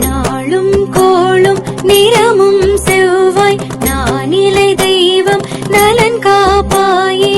நாளும் கோளும் நிறமும் செவ்வாய் நானிலை தெய்வம் நலன் காப்பாயே.